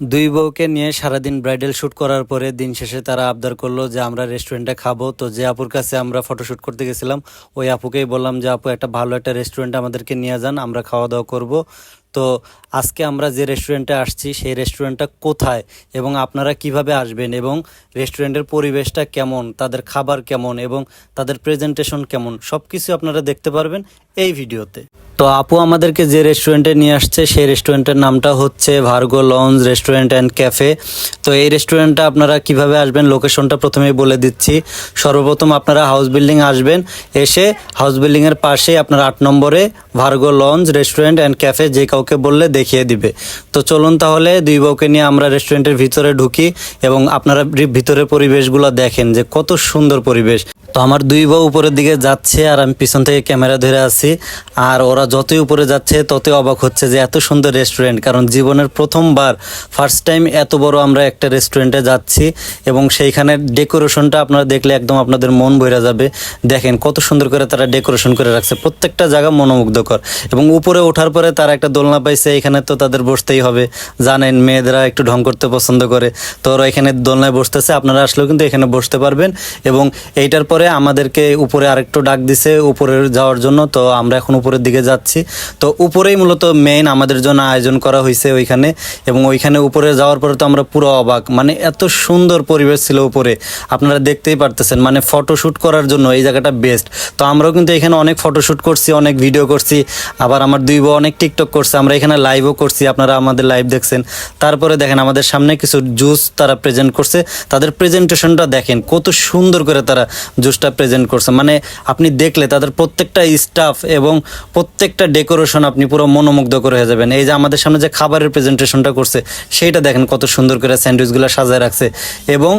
দুই বউকে নিয়ে সারাদিন ব্রাইডাল শ্যুট করার পরে দিন শেষে তারা আবদার করল যে আমরা রেস্টুরেন্টে খাব। তো যে আপুর কাছে আমরা ফটোশ্যুট করতে গেছিলাম, ওই আপুকেই বললাম যে, আপু, একটা ভালো একটা রেস্টুরেন্ট আমাদেরকে নিয়ে যান, আমরা খাওয়া দাওয়া করব। তো আজকে আমরা যে রেস্টুরেন্টে আসছি, সেই রেস্টুরেন্টটা কোথায় এবং আপনারা কীভাবে আসবেন এবং রেস্টুরেন্টের পরিবেশটা কেমন, তাদের খাবার কেমন এবং তাদের প্রেজেন্টেশন কেমন সব কিছু আপনারা দেখতে পারবেন এই ভিডিওতে। তো আপু আমাদেরকে যে রেস্টুরেন্টে নিয়ে আসছে, সেই রেস্টুরেন্টের নামটা হচ্ছে Virgo lunch restaurant and cafe তো এই রেস্টুরেন্টটা আপনারা কীভাবে আসবেন? লোকেশনটা প্রথমেই বলে দিচ্ছি। সর্বপ্রথম আপনারা হাউস বিল্ডিং আসবেন। এসে হাউস বিল্ডিংয়ের পাশে আপনার আট নম্বরে Virgo lunch restaurant and cafe যে কাউকে বললে দেখিয়ে দিবে। তো চলুন তাহলে দুই বউকে নিয়ে আমরা রেস্টুরেন্টের ভিতরে ঢুকি এবং আপনারা ভি- ভিতরের পরিবেশগুলো দেখেন যে কত সুন্দর পরিবেশ। তো আমার দুই বউ উপরের দিকে যাচ্ছে আর আমি পিছন থেকে ক্যামেরা ধরে আছি। আর ওরা যতই উপরে যাচ্ছে, ততই অবাক হচ্ছে যে এত সুন্দর রেস্টুরেন্ট কারণ জীবনের প্রথমবার ফার্স্ট টাইম এত বড় আমরা একটা রেস্টুরেন্টে যাচ্ছি এবং সেইখানের ডেকোরেশনটা আপনারা দেখলে একদম আপনাদের মন ভরে যাবে। দেখেন কত সুন্দর করে তারা ডেকোরেশন করে রাখছে। প্রত্যেকটা জায়গা মনোমুগ্ধকর। এবং উপরে ওঠার পরে তারা একটা দোলনা পাইছে, এখানে তো তাদের বসতেই হবে। জানেন, মেয়েদেরা একটু ঢং করতে পছন্দ করে। তো ওরা এখানে দোলনায় বসতেছে, আপনারা আসলেও কিন্তু এখানে বসতে পারবেন। এবং এইটার পরে আমাদেরকে উপরে আরেকটু ডাক দিছে, উপরে যাওয়ার জন্য। তো আমরা এখন উপরের দিকে যাচ্ছি। তো উপরেই মূলত মেইন আমাদের জন্য আয়োজন করা হয়েছে ওইখানে এবং ওইখানে উপরে যাওয়ার পরে তো আমরা পুরো অবাক। মানে এত সুন্দর পরিবেশ ছিল উপরে। আপনারা দেখতেই পারতেছেন মানে ফটোশ্যুট করার জন্য এই জায়গাটা বেস্ট তো আমরাও কিন্তু এখানে অনেক ফটোশ্যুট করছি, অনেক ভিডিও করছি, আবার আমার দুই বউ অনেক টিকটক করছে, আমরা এখানে লাইভও করছি, আপনারা আমাদের লাইভ দেখছেন। তারপরে দেখেন আমাদের সামনে কিছু জুস তারা প্রেজেন্ট করছে। তাদের প্রেজেন্টেশনটা দেখেন, কত সুন্দর করে তারা জুসটা প্রেজেন্ট করছে। মানে আপনি দেখলে তাদের প্রত্যেকটা স্টাফ এবং প্রত্যেকটা ডেকোরেশন আপনি পুরো মনোমুগ্ধ করে হয়ে যাবেন। এই যে আমাদের সামনে যে খাবারের প্রেজেন্টেশনটা করছে, সেইটা দেখেন কত সুন্দর করে স্যান্ডউইচগুলো সাজায় রাখছে। এবং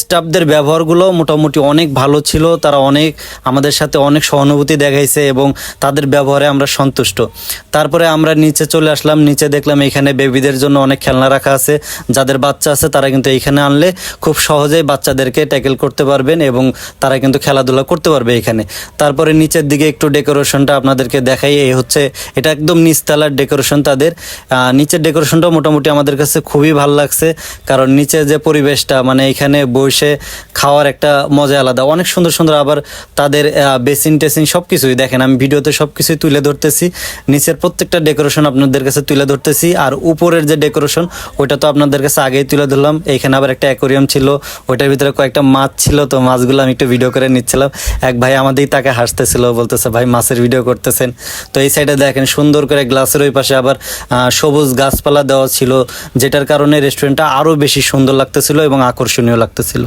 স্টাফদের ব্যবহারগুলো মোটামুটি অনেক ভালো ছিল, তারা অনেক আমাদের সাথে অনেক সহানুভূতি দেখাইছে এবং তাদের ব্যবহারে আমরা সন্তুষ্ট। তারপরে আমরা নিচে চলে আসলাম, নিচে দেখলাম এখানে বেবিদের জন্য অনেক খেলনা রাখা আছে। যাদের বাচ্চা আছে, তারা কিন্তু এইখানে আনলে খুব সহজেই বাচ্চাদেরকে ট্যাকেল করতে পারবেন এবং তারা কিন্তু খেলাধুলা করতে পারবে এখানে। তারপরে নিচের দিকে একটু ডেকোরেশনটা আপনাদেরকে দেখাই হচ্ছে, এটা একদম নিচতলার ডেকোরেশন তাদের। নিচের ডেকোরেশনটা মোটামুটি আমাদের কাছে খুবই ভালো লাগছে, কারণ নিচে যে পরিবেশটা মানে এখানে বসে খাওয়ার একটা মজা আলাদা। অনেক সুন্দর সুন্দর আবার তাদের বেসিন টেসিন সব কিছুই দেখেন, আমি ভিডিওতে সব কিছুই তুলে ধরতেছি। নিচের প্রত্যেকটা ডেকোরেশন আপনাদের কাছে তুলে ধরতেছি, আর উপরের যে ডেকোরেশন ওইটা তো আপনাদের কাছে আগেই তুলে ধরলাম। এখানে আবার একটা অ্যাকোরিয়াম ছিল, ওইটার ভিতরে কয়েকটা মাছ ছিল, তো মাছগুলো আমি একটু ভিডিও করে নিচ্ছিলাম। এক ভাই আমাদেরই তাকে হাসতেছিল, বলতেছে, ভাই, মাছের ভিডিও করতেছেন। তো এই সাইডে দেখেন, সুন্দর করে গ্লাসের ওই পাশে আবার সবুজ গাছপালা দেওয়া ছিল, যেটার কারণে রেস্টুরেন্টটা আরও বেশি সুন্দর লাগতেছিল এবং আকর্ষণীয় লাগতেছিল।